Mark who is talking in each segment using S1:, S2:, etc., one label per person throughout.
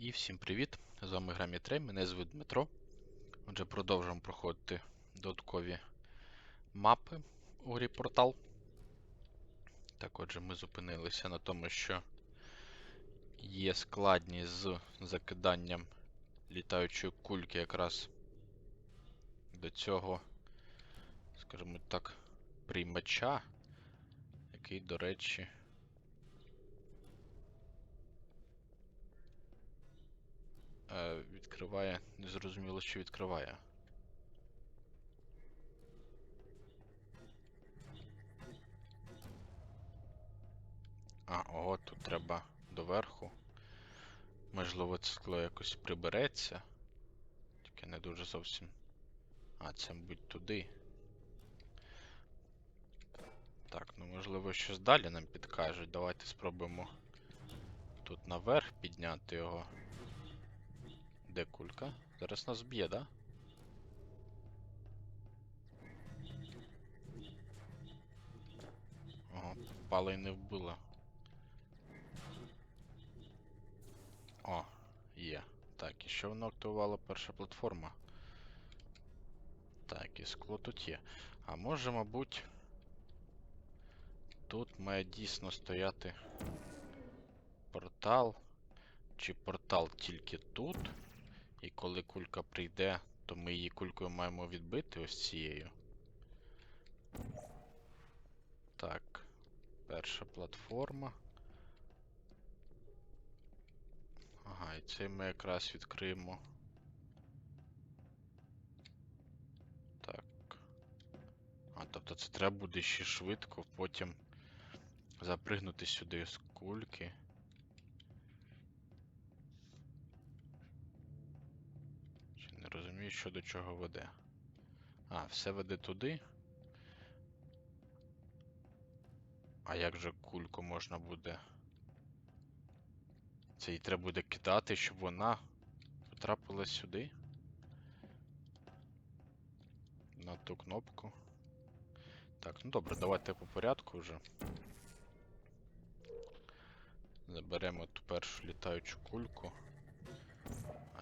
S1: І всім привіт! З вами Грамі 3, мене звуть Дмитро. Отже, продовжуємо проходити додаткові мапи у грі Портал. Так, отже, ми зупинилися на тому, що є складність з закиданням літаючої кульки якраз до цього, скажімо так, приймача, який, до речі. Відкриває. Незрозуміло, що відкриває. А, ого, тут треба доверху. Можливо, це скло якось прибереться. Тільки не дуже зовсім. А, це, мабуть, туди. Так, ну можливо, щось далі нам підкажуть. Давайте спробуємо тут наверх підняти його. Де кулька? Зараз нас б'є, да? Ага, впала і не вбила. О, є. Так, і що воно активувала перша платформа? Так, і скло тут є. А може, мабуть, тут має дійсно стояти портал. Чи портал тільки тут? І коли кулька прийде, то ми її кулькою маємо відбити ось цією. Так, перша платформа. Ага, і цей ми якраз відкриємо. Так. А, тобто це треба буде ще швидко потім запригнути сюди з кульки. Розумію, що до чого веде. А, все веде туди. А як же кульку можна буде? Це їй треба буде кидати, щоб вона потрапила сюди. На ту кнопку. Так, ну добре, давайте по порядку вже. Заберемо ту першу літаючу кульку.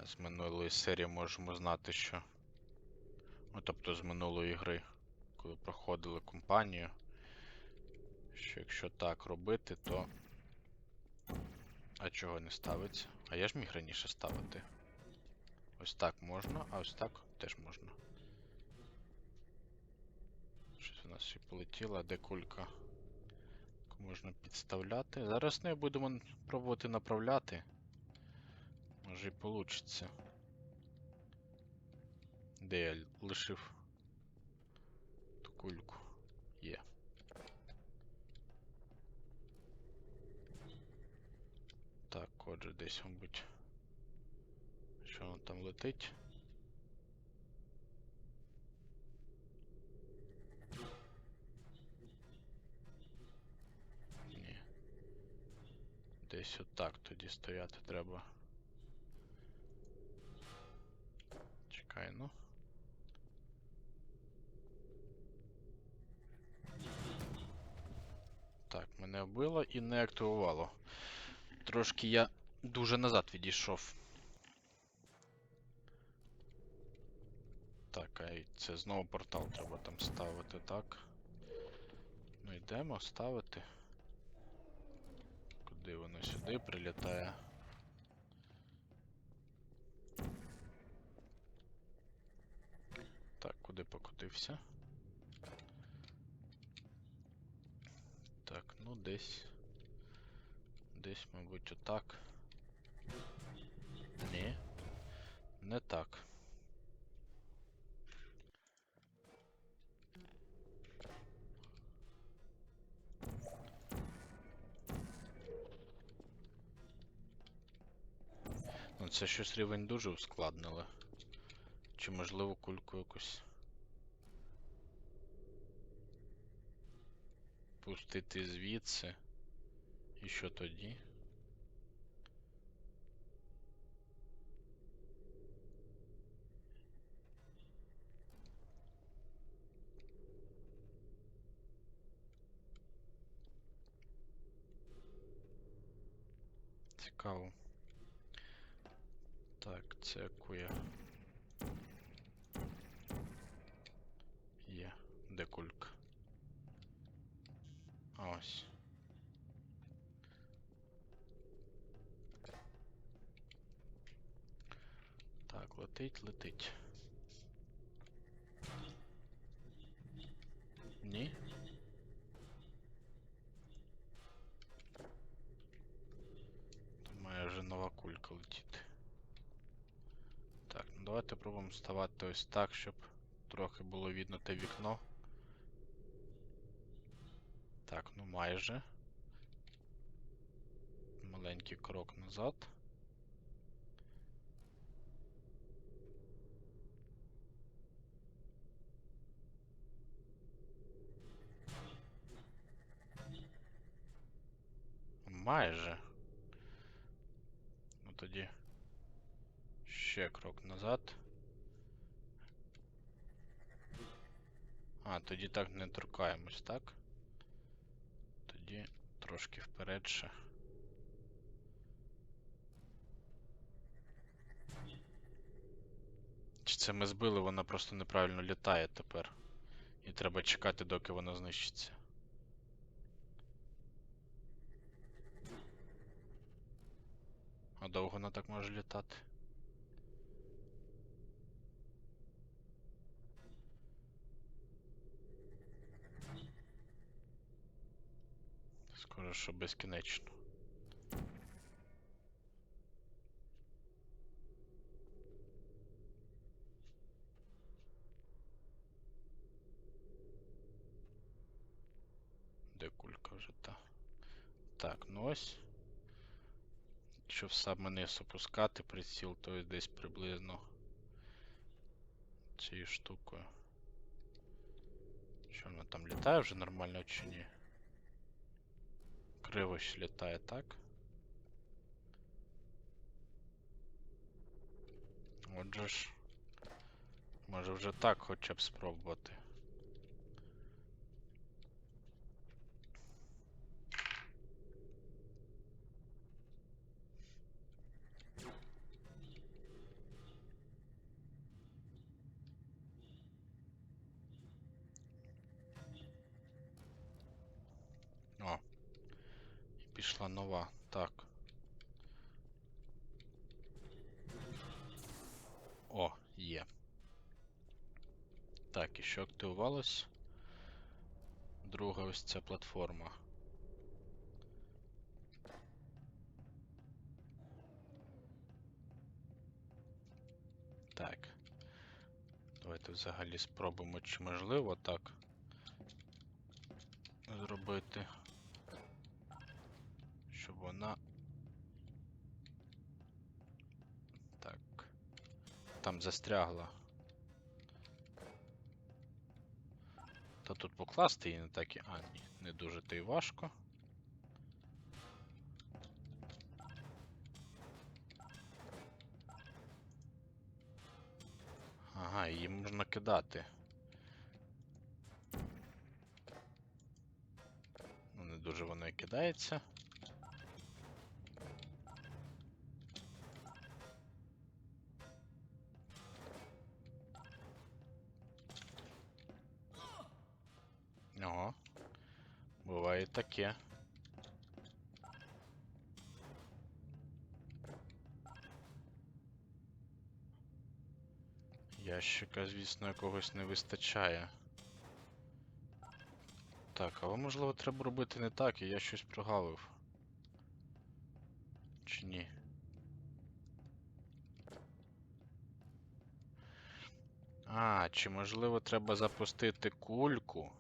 S1: З минулої серії можемо знати, що. Ну, тобто з минулої гри, коли проходили компанію. Що якщо так робити, то. А чого не ставиться? А я ж міг раніше ставити. Ось так можна, а ось так теж можна. Щось у нас ще полетіло, де кулька? Можна підставляти. Зараз нею будемо пробувати направляти. Може і получиться. Де я лишив ту кульку? Є. Так, отже, десь, мабуть. Що воно там летить? Ні. Десь отак тоді стояти треба. Ну. Так, мене вбило і не активувало. Трошки я дуже назад відійшов. Так, а це знову портал треба там ставити, так. Ну йдемо ставити. Куди воно сюди прилітає? Так, куди покотився? Так, ну десь. Десь, мабуть, отак. Ні. Не так. Ну, це щось рівень дуже ускладнили. Чи можливо кульку якусь. Пустити звідси. І що тоді? Цікаво. Так, це яку я. Є. Де? Ось. Так, летить, летить. Ні? Тут має вже нова кулька летіти. Так, ну давайте пробуємо ставати ось так, щоб трохи було видно те вікно. Так, ну майже. Маленький крок назад. Майже. Ну тоді ще крок назад. А, тоді так не торкаємось, так? Тоді трошки вперед ще. Чи це ми збили, вона просто неправильно літає тепер. І треба чекати, доки вона знищиться. А довго вона так може літати? Скажу, що безкінечно. Де кулька вже та? Так, ну ось. Якщо в саме низ опускати приціл, то десь приблизно цією штукою. Що вона там літає вже нормально чи ні? Криво ще літає, так? Отже ж. Може вже так хоча б спробувати. О. І пішла нова. Так. О, є. Так, і що активувалось? Друга ось ця платформа. Так. Давайте взагалі спробуємо, чи можливо так зробити, щоб вона. Так. Там застрягла. Та тут покласти її не так і. А, ні, не дуже то й важко. Ага, її можна кидати. Ну, не дуже вона і кидається. Таке. Ящика, звісно, якогось не вистачає. Так, але можливо треба робити не так, і я щось прогавив. Чи ні? А, чи можливо треба запустити кульку?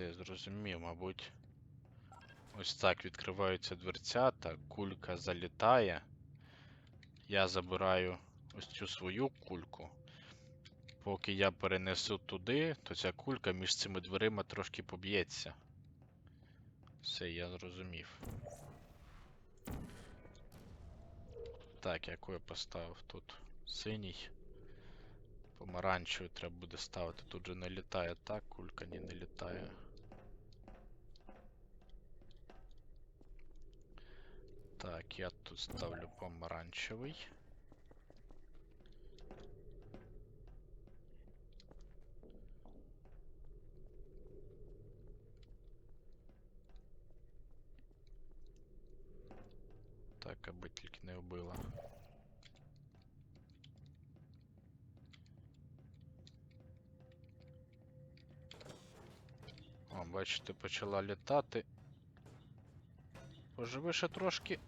S1: Все, зрозумів, мабуть. Ось так відкриваються дверцята, кулька залітає. Я забираю ось цю свою кульку. Поки я перенесу туди, то ця кулька між цими дверима трошки поб'ється. Все, я зрозумів. Так, яку я поставив тут? Синій. Помаранчевий треба буде ставити. Тут же не літає так, кулька ні не літає. Так, я тут ставлю помаранчевий. Так, аби тільки не вбила. О, бачите, почала літати. Поживи ще трошки.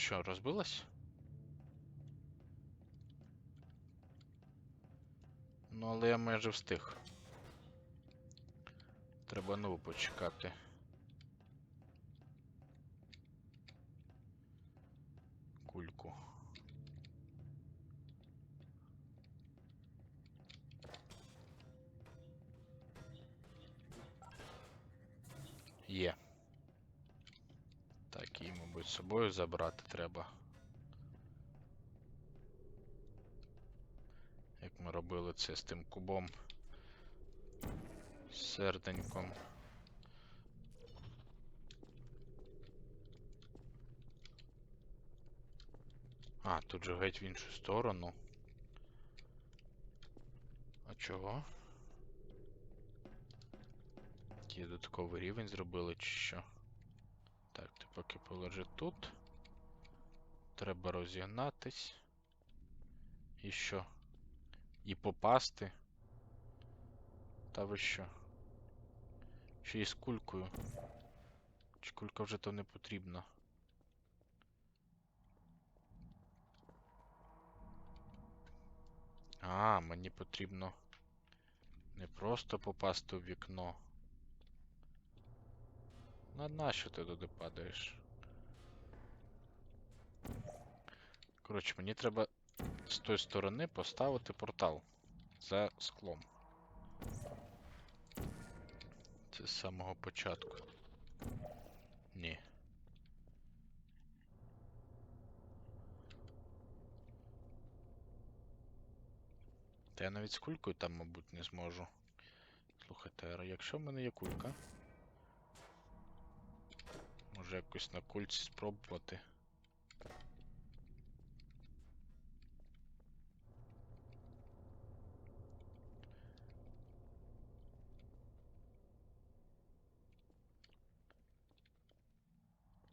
S1: Що, розбилась? Ну, але я майже встиг. Треба нову почекати. Мабуть, з собою забрати треба. Як ми робили це з тим кубом. з Серденьком. А, тут же геть в іншу сторону. А чого? Який додатковий рівень зробили чи що? Так, ти поки положи тут. Треба розігнатись. І що? І попасти. Та ви що? Ще й з кулькою. Чи кулька вже то не потрібна? А, мені потрібно не просто попасти у вікно. На нащо ти туди падаєш? Коротше, мені треба з тої сторони поставити портал за склом. Це з самого початку. Ні. Та я навіть з кулькою там, мабуть, не зможу. Слухайте, а якщо в мене є кулька. Може якось на кульці спробувати.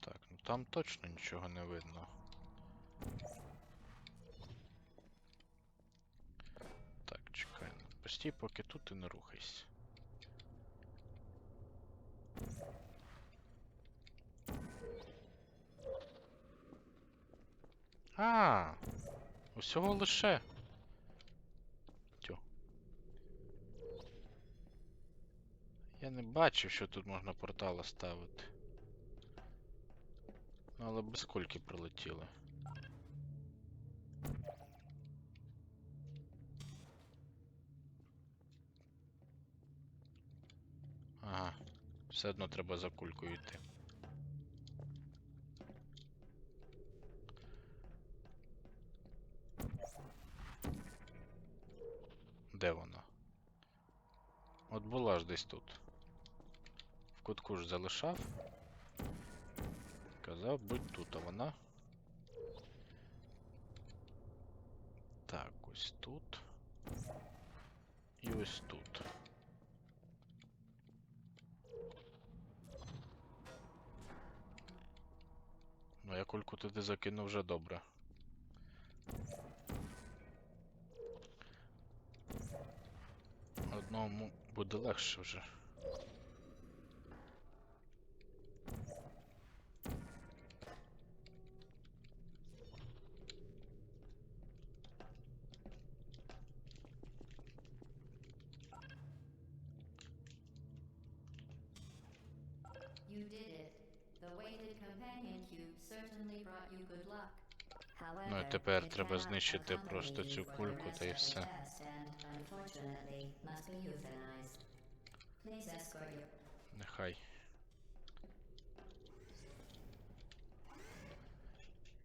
S1: Так, ну там точно нічого не видно. Так, чекай. Постій, поки тут і не рухайся. А, усього лише. Тьо. Я не бачив, що тут можна портали ставити. Але без кульки прилетіли. Ага, все одно треба за кулькою йти. Де вона? От була ж десь тут. В кутку ж залишав. Казав, будь тут, а вона. Так, ось тут. І ось тут. Ну, я кульку туди закинув вже добре. Одному буде легше вже. Ну і тепер треба знищити просто цю кульку та й все. Нехай.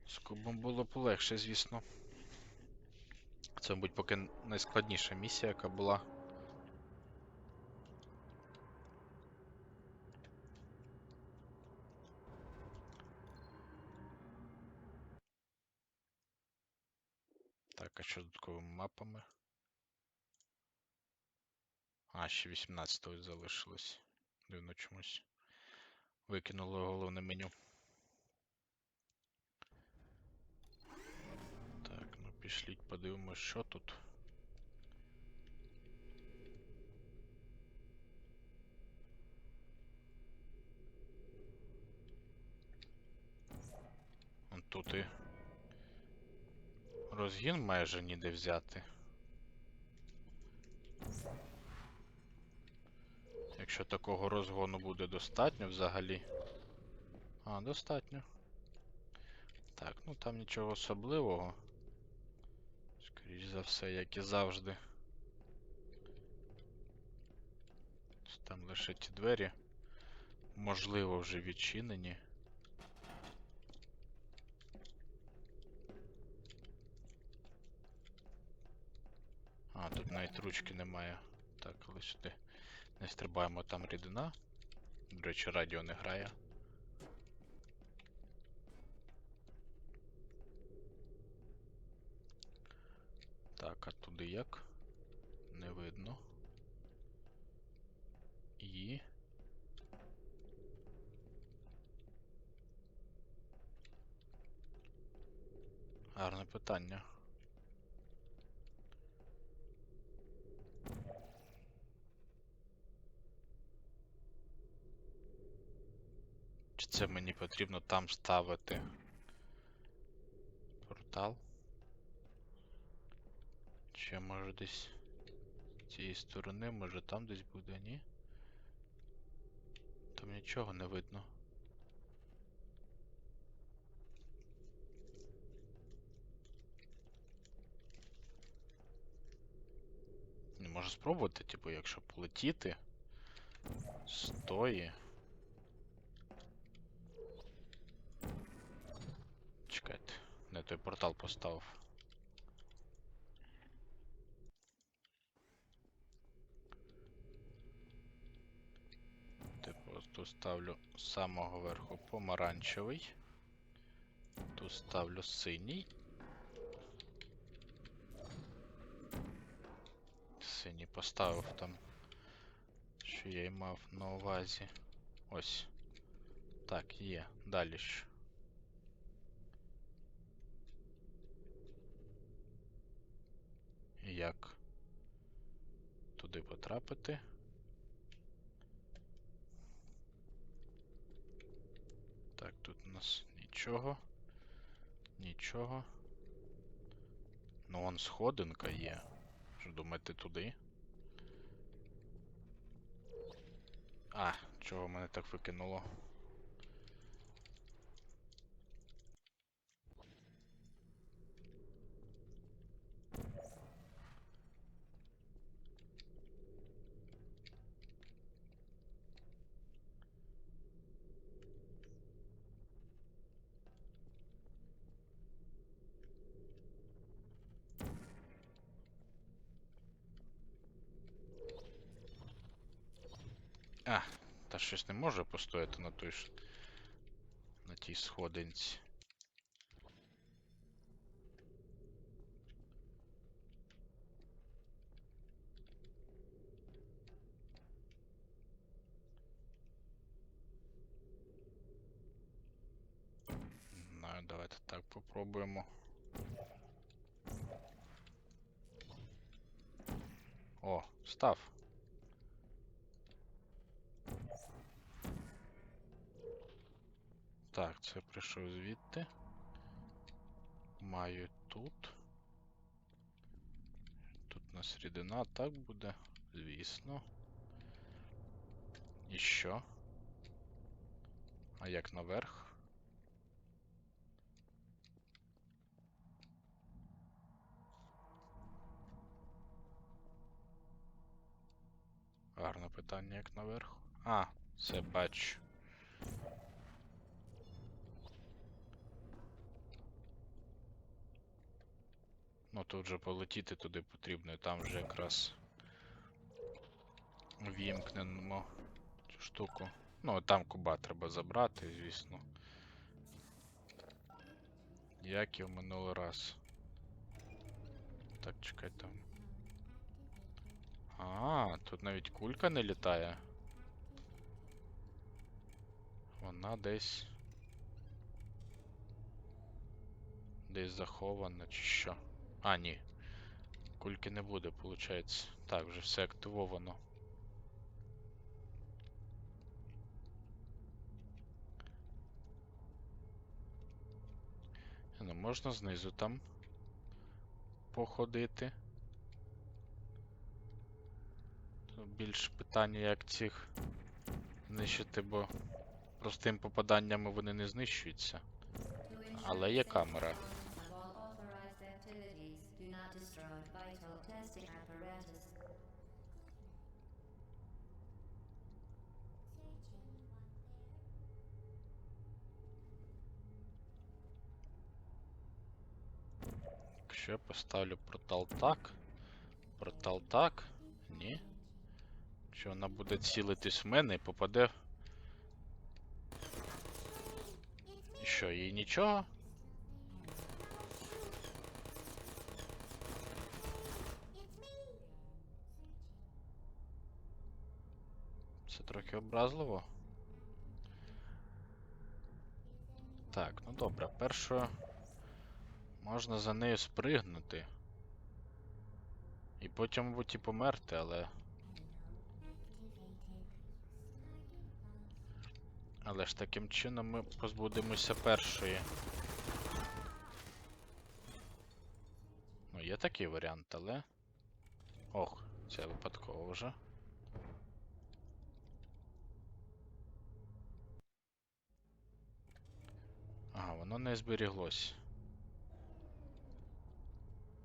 S1: З кубом було полегше, звісно. Це, мабуть, поки найскладніша місія, яка була. Так, а що з додатковими мапами? А, ще 18 ось залишилось. Дивно чомусь. Викинуло головне меню. Так, ну пішліть, подивимось, що тут. Тут і розгін майже ніде взяти. Якщо такого розгону буде достатньо взагалі. А, достатньо. Так, ну там нічого особливого. Скоріш за все, як і завжди. Там лише ті двері. Можливо, вже відчинені. А, тут навіть ручки немає. Так, але сюди не стрибаємо, там рідина. До речі, радіо не грає. Так, а туди як? Не видно. І. Гарне питання. Це мені потрібно там ставити портал? Чи може десь з цієї сторони, може там десь буде, ні? Там нічого не видно. Не можу спробувати, типу, якщо полетіти. Стої. Чекайте, не той портал поставив. Типу, тут ставлю з самого верху помаранчевий. Тут ставлю синій. Синій поставив там, що я й мав на увазі. Ось. Так, є. Далі що? Як туди потрапити? Так, тут у нас нічого. Нічого. Ну, вон сходинка є. Що думаєте туди? А, чого мене так викинуло? А, та щось не може постояти на той ж. На тій сходинці. Не знаю, давайте так попробуємо. О, став. Так, це прийшов звідти. Маю тут. Тут у нас рідина так буде, звісно. І що? А як наверх? Гарне питання, як наверх. А, це бачу. Ну тут вже полетіти туди потрібно, там вже якраз вімкнемо цю штуку. Ну, там куба треба забрати, звісно. Як і в минулий раз. Так, чекай там. А, тут навіть кулька не літає. Вона десь. Десь захована чи що. А, ні. Кульки не буде, виходить. Так, вже все активовано. Ну, можна знизу там походити. Тут більше питання, як цих знищити, бо простим попаданнями вони не знищуються. Але є камера. Якщо я поставлю портал так, портал так, ні. Що вона буде цілитись в мене і попаде. І що, їй нічого? Це трохи образливо. Так, ну добре, перше можна за нею спригнути. І потім, мабуть, і померти, але. Але ж таким чином ми позбудемося першої. Ну, є такий варіант, але. Ох, це випадково вже. Ага, воно не зберіглось.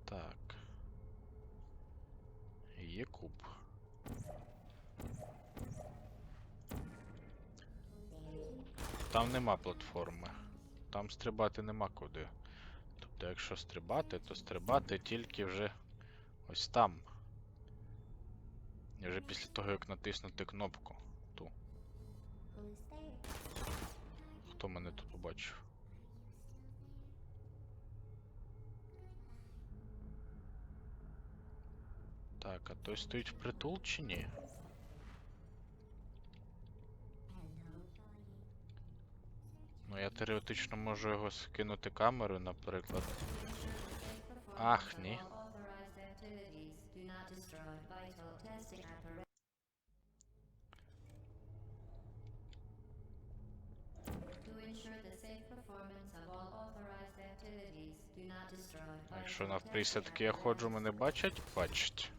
S1: Так. Є куб. Там нема платформи. Там стрибати нема куди. Тобто, якщо стрибати, то стрибати тільки вже ось там. І вже після того, як натиснути кнопку. Ту. Хто мене тут побачив? Так, а той стоїть впритул чи ні? Ну, я теоретично можу його скинути камерою, наприклад. Ах, ні. Якщо навприсядки я ходжу, мене бачать? Бачать.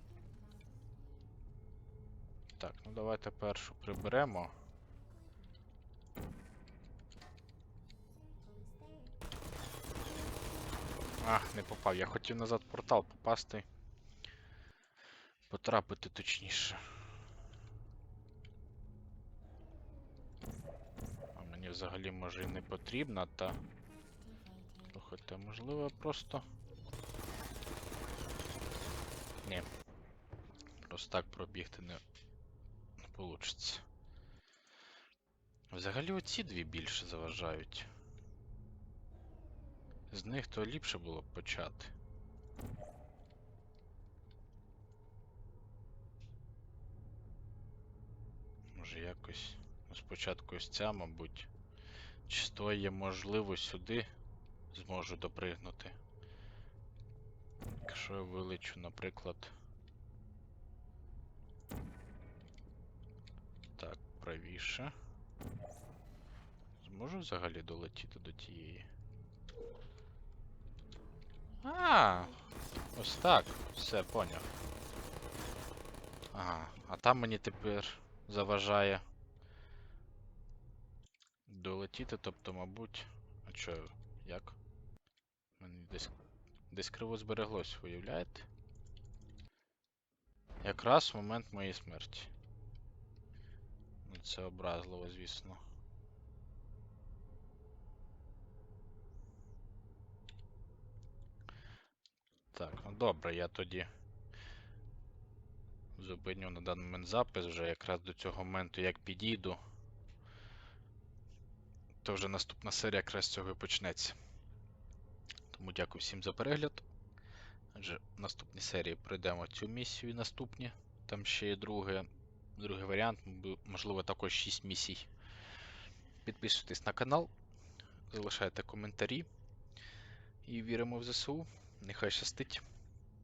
S1: Так, ну давайте першу приберемо. Ах, не попав. Я хотів назад портал попасти. Потрапити точніше. А мені взагалі може і не потрібна та. Слухайте, можливо, просто. Ні. Просто так пробігти не получиться. Взагалі оці дві більше заважають. З них то ліпше було б почати. Може якось. Ну, спочатку ось ця, мабуть. Чи з тої є можливо сюди зможу допригнути. Якщо я вилечу, наприклад. Так, правіше. Зможу взагалі долетіти до тієї. А, ось так. Все, поняв. Ага, а там мені тепер заважає долетіти, тобто, мабуть. А чо, як? Мені десь десь криво збереглось, виявляєте? Якраз момент моєї смерті. Ну, Це образливо, звісно. Так, ну добре, я тоді зупиню на даний момент запис вже якраз до цього моменту, як підійду. То вже наступна серія якраз з цього і почнеться. Тому дякую всім за перегляд. Отже, в наступній серії пройдемо цю місію і наступні. Там ще є друге, другий варіант, можливо, також 6 місій. Підписуйтесь на канал, залишайте коментарі. І віримо в ЗСУ. Нехай щастить.